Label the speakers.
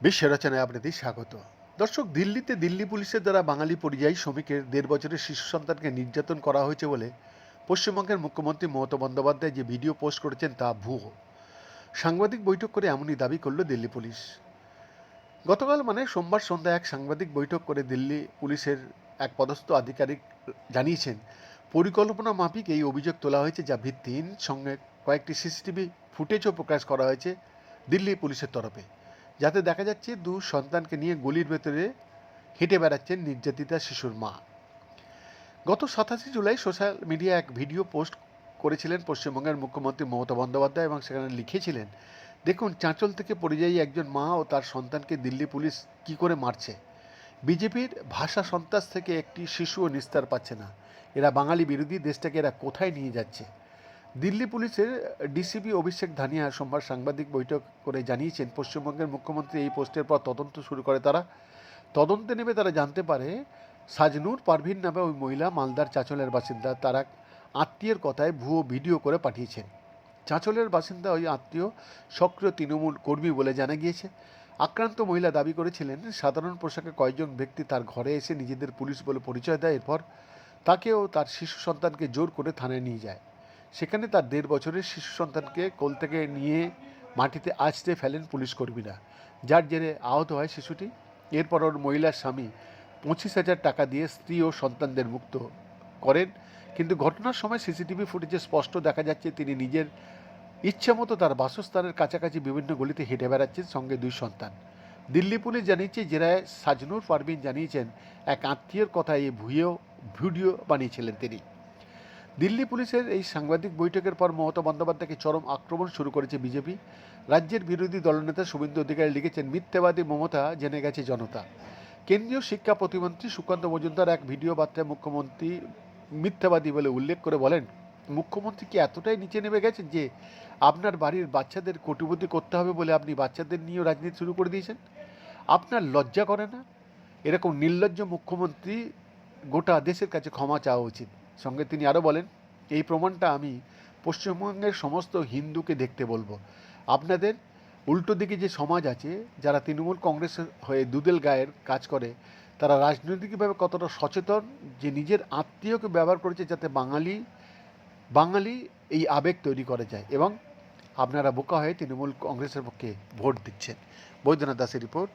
Speaker 1: বিশ্ব রচনায় আপনাদের স্বাগত। দর্শক, দিল্লিতে দিল্লি পুলিশের দ্বারা বাঙালি পরিযায়ী শ্রমিকের দেড় বছরের শিশু সন্তানকে নির্যাতন করা হয়েছে বলে পশ্চিমবঙ্গের মুখ্যমন্ত্রী মমতা বন্দ্যোপাধ্যায় যে ভিডিও পোস্ট করেছেন তা ভুয়ো। সাংবাদিক বৈঠক করে এমনই দাবি করল দিল্লি পুলিশ। গতকাল মানে সোমবার সন্ধ্যায় এক সাংবাদিক বৈঠক করে দিল্লি পুলিশের এক পদস্থ আধিকারিক জানিয়েছেন পরিকল্পনা মাফিক এই অভিযোগ তোলা হয়েছে, যা ভিত্তিহীন। সঙ্গে কয়েকটি সিসিটিভি ফুটেজও প্রকাশ করা হয়েছে দিল্লি পুলিশের তরফে। যাতে দেখা যাচ্ছে, দু সন্তানকে নিয়ে গলির ভেতরে হেঁটে বেড়াচ্ছেন নির্যাতিতা শিশুর মা। গত সাতাশে জুলাই সোশ্যাল মিডিয়া এক ভিডিও পোস্ট করেছিলেন পশ্চিমবঙ্গের মুখ্যমন্ত্রী মমতা বন্দ্যোপাধ্যায় এবং সেখানে লিখেছিলেন, দেখুন, চাঁচল থেকে পরিযায়ী একজন মা ও তার সন্তানকে দিল্লি পুলিশ কি করে মারছে? বিজেপির ভাষা সন্ত্রাস থেকে একটি শিশুও নিস্তার পাচ্ছে না। এরা বাঙালি বিরোধী, দেশটাকে এরা কোথায় নিয়ে যাচ্ছে? দিল্লি পুলিশের ডিসিপি অভিষেক ধানিয়া সোমবার সাংবাদিক বৈঠক করে জানিয়েছেন, পশ্চিমবঙ্গের মুখ্যমন্ত্রী এই পোস্টের পর তদন্ত শুরু করে তারা। তদন্তে নেমে তারা জানতে পারে, সাজনুর পারভিন নামে ওই মহিলা মালদার চাঁচলের বাসিন্দা। তারা আত্মীয়ের কথায় ভুয়ো ভিডিও করে পাঠিয়েছেন। চাঁচলের বাসিন্দা ওই আত্মীয় সক্রিয় তৃণমূল কর্মী বলে জানা গিয়েছে। আক্রান্ত মহিলা দাবি করেছিলেন, সাধারণ পোশাকে কয়েকজন ব্যক্তি তার ঘরে এসে নিজেদের পুলিশ বলে পরিচয় দেয়। এরপর তাকেও তার শিশু সন্তানকে জোর করে থানায় নিয়ে যায়। সেখানে তার দেড় বছরের শিশু সন্তানকে কোল থেকে নিয়ে মাটিতে আছড়ে ফেলেন পুলিশ কর্মীরা। যার জেরে আহত হয় শিশুটি। এরপর ওর মহিলার স্বামী পঁচিশ হাজার টাকা দিয়ে স্ত্রী ও সন্তানদের মুক্ত করেন। কিন্তু ঘটনার সময় সিসিটিভি ফুটেজে স্পষ্ট দেখা যাচ্ছে, তিনি নিজের ইচ্ছে মতো তার বাসস্থানের কাছাকাছি বিভিন্ন গলিতে হেঁটে বেড়াচ্ছেন সঙ্গে দুই সন্তান। দিল্লি পুলিশ জানিয়েছে, জেরায় সাজনুর পারভিন জানিয়েছেন, এক আত্মীয়ের কথা এই ভুয়েও ভিডিও বানিয়েছিলেন তিনি। দিল্লি পুলিশের এই সাংবাদিক বৈঠকের পর মমতা বন্দ্যোপাধ্যায়কে চরম আক্রমণ শুরু করেছে বিজেপি। রাজ্যের বিরোধী দলনেতা শুভেন্দু অধিকারী লিখেছেন, মিথ্যাবাদী মমতা জেনে গেছে জনতা। কেন্দ্রীয় শিক্ষা প্রতিমন্ত্রী সুকান্ত মজুমদার এক ভিডিও বার্তায় মুখ্যমন্ত্রী মিথ্যাবাদী বলে উল্লেখ করে বলেন, মুখ্যমন্ত্রী কি এতটাই নিচে নেমে গেছেন যে আপনার বাড়ির বাচ্চাদের কোটিপতি করতে হবে বলে আপনি বাচ্চাদের নিয়েও রাজনীতি শুরু করে দিয়েছেন? আপনার লজ্জা করে না? এরকম নির্লজ্জ মুখ্যমন্ত্রী গোটা দেশের কাছে ক্ষমা চাওয়া উচিত। সঙ্গে তিনি আরও বলেন, এই প্রমাণটা আমি পশ্চিমবঙ্গের সমস্ত হিন্দুকে দেখতে বলব। আপনাদের উল্টো দিকে যে সমাজ আছে, যারা তৃণমূল কংগ্রেসের হয়ে দুদেল গায়ের কাজ করে, তারা রাজনৈতিকভাবে কতটা সচেতন যে নিজের আত্মীয়কে ব্যবহার করেছে যাতে বাঙালি বাঙালি এই আবেগ তৈরি করা যায় এবং আপনারা বোকা হয়ে তৃণমূল কংগ্রেসের পক্ষে ভোট দিচ্ছেন। বৈদ্যনাথ দাসের রিপোর্ট